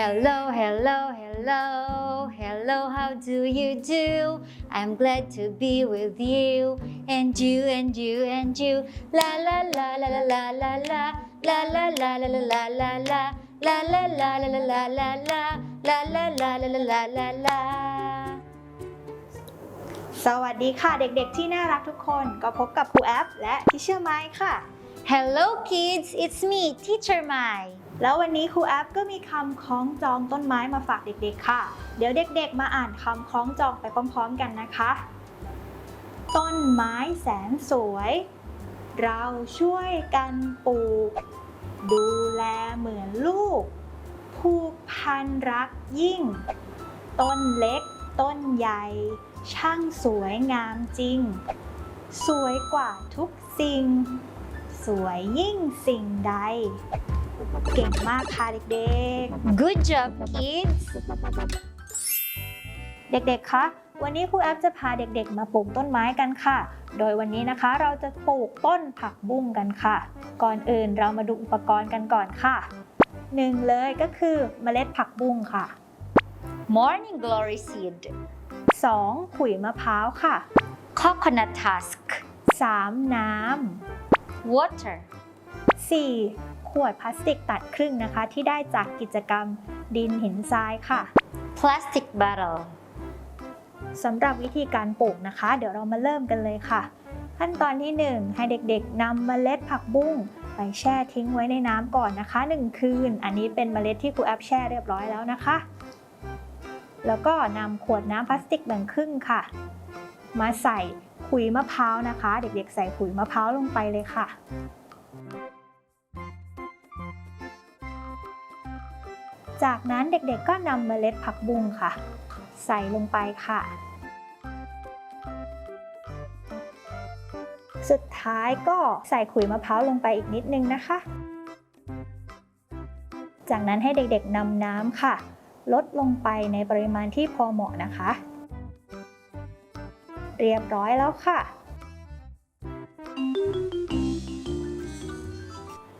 Hello, hello, hello, hello, how do you do? I'm glad to be with you, and you, and you, and you. La la la la la la la la, la la la la la la la la, la la la la la la la la, la la la la la la la la. สวัสดีค่ะเด็กๆที่น่ารักทุกคนก็พบกับครูแอปและทิเชอร์ไมค์ค่ะ Hello, kids, it's me, Teacher Mai. แล้ววันนี้ครูแอปก็มีคำคล้องจองต้นไม้มาฝากเด็กๆค่ะ เดี๋ยวเด็กๆ มาอ่านคำคล้องจองไปพร้อมๆกันนะคะ ต้นไม้แสนสวย เราช่วยกันปลูก ดูแลเหมือนลูก ผูกพันรักยิ่ง ต้นเล็ก ต้นใหญ่ ช่างสวยงามจริง สวยกว่าทุกสิ่ง สวยยิ่งสิ่งใด เก่งมากค่ะเด็ก Good job, kids. ๆเด็กๆ คะ วันนี้ครูแอปจะพาเด็กๆ มาปลูกต้นไม้กันค่ะ โดยวันนี้นะคะเราจะปลูกต้นผักบุ้งกันค่ะ ก่อนอื่นเรามาดูอุปกรณ์กันก่อนค่ะหนึ่งเลยก็คือเมล็ดผักบุ้งค่ะ Morning glory seed, 2. ขุยมะพร้าวค่ะ coconut husk, 3. น้ำ water, 4. ขวดพลาสติกตัดครึ่งนะคะ ที่ได้จากกิจกรรมดินหินทรายค่ะ plastic bottle. สำหรับวิธีการปลูกนะคะ เดี๋ยวเรามาเริ่มกันเลยค่ะ ขั้นตอนที่ 1 ให้เด็กๆนำเมล็ดผักบุ้งไปแช่ทิ้งไว้ในน้ำก่อนนะคะ 1 คืน อันนี้เป็นเมล็ดที่ครูแอปแช่เรียบร้อยแล้วนะคะ แล้วก็นำขวดน้ำพลาสติกแบ่งครึ่งค่ะ มาใส่ขุยมะพร้าวนะคะ เด็กๆ ใส่ขุยมะพร้าวลงไปเลยค่ะ จากนั้นเด็กๆก็นำเมล็ดผักบุ้งค่ะ ใส่ลงไปค่ะ สุดท้ายก็ใส่ขุยมะพร้าวลงไปอีกนิดนึงนะคะ จากนั้นให้เด็กๆนำน้ำค่ะ ลดลงไปในปริมาณที่พอเหมาะนะคะ เรียบร้อยแล้วค่ะ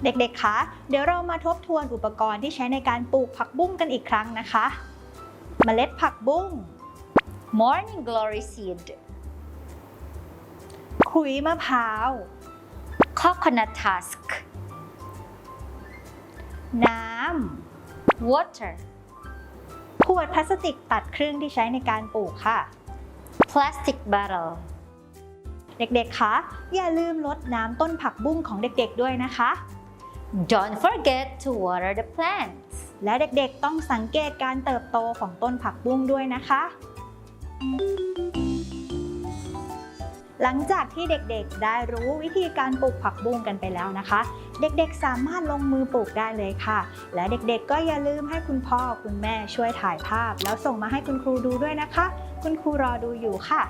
เด็กๆ คะ เดี๋ยวเรามาทบทวนอุปกรณ์ที่ใช้ในการปลูกผักบุ้งกันอีกครั้งนะคะเมล็ดผักบุ้ง Morning glory seed, ขุยมะพร้าว coconut husk, น้ำ water, ขวดพลาสติกตัดครึ่งที่ใช้ในการปลูกค่ะ plastic bottle. เด็กๆ คะ อย่าลืมลดน้ำต้นผักบุ้งของเด็กๆ ด้วยนะคะ Don't forget to water the plants. และเด็กๆต้องสังเกตการเติบโตของต้นผักบุ้งด้วยนะคะ หลังจากที่เด็กๆได้รู้วิธีการปลูกผักบุ้งกันไปแล้วนะคะ เด็กๆสามารถลงมือปลูกได้เลยค่ะ และเด็กๆก็อย่าลืมให้คุณพ่อคุณแม่ช่วยถ่ายภาพ แล้วส่งมาให้คุณครูดูด้วยนะคะ คุณครูรอดูอยู่ค่ะ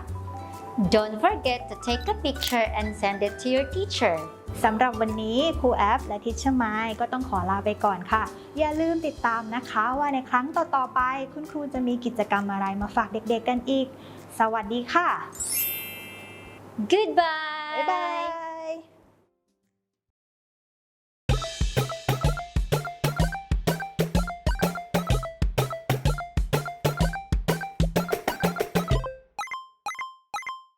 Don't forget to take a picture and send it to your teacher. สำหรับวันนี้ครูแอฟและทิชเชอร์ไมค์ก็ต้องขอลาไปก่อนค่ะ อย่าลืมติดตามนะคะว่าในครั้งต่อๆไป คุณครูจะมีกิจกรรมอะไรมาฝากเด็กๆกันอีก สวัสดีค่ะ Goodbye. บ๊ายบาย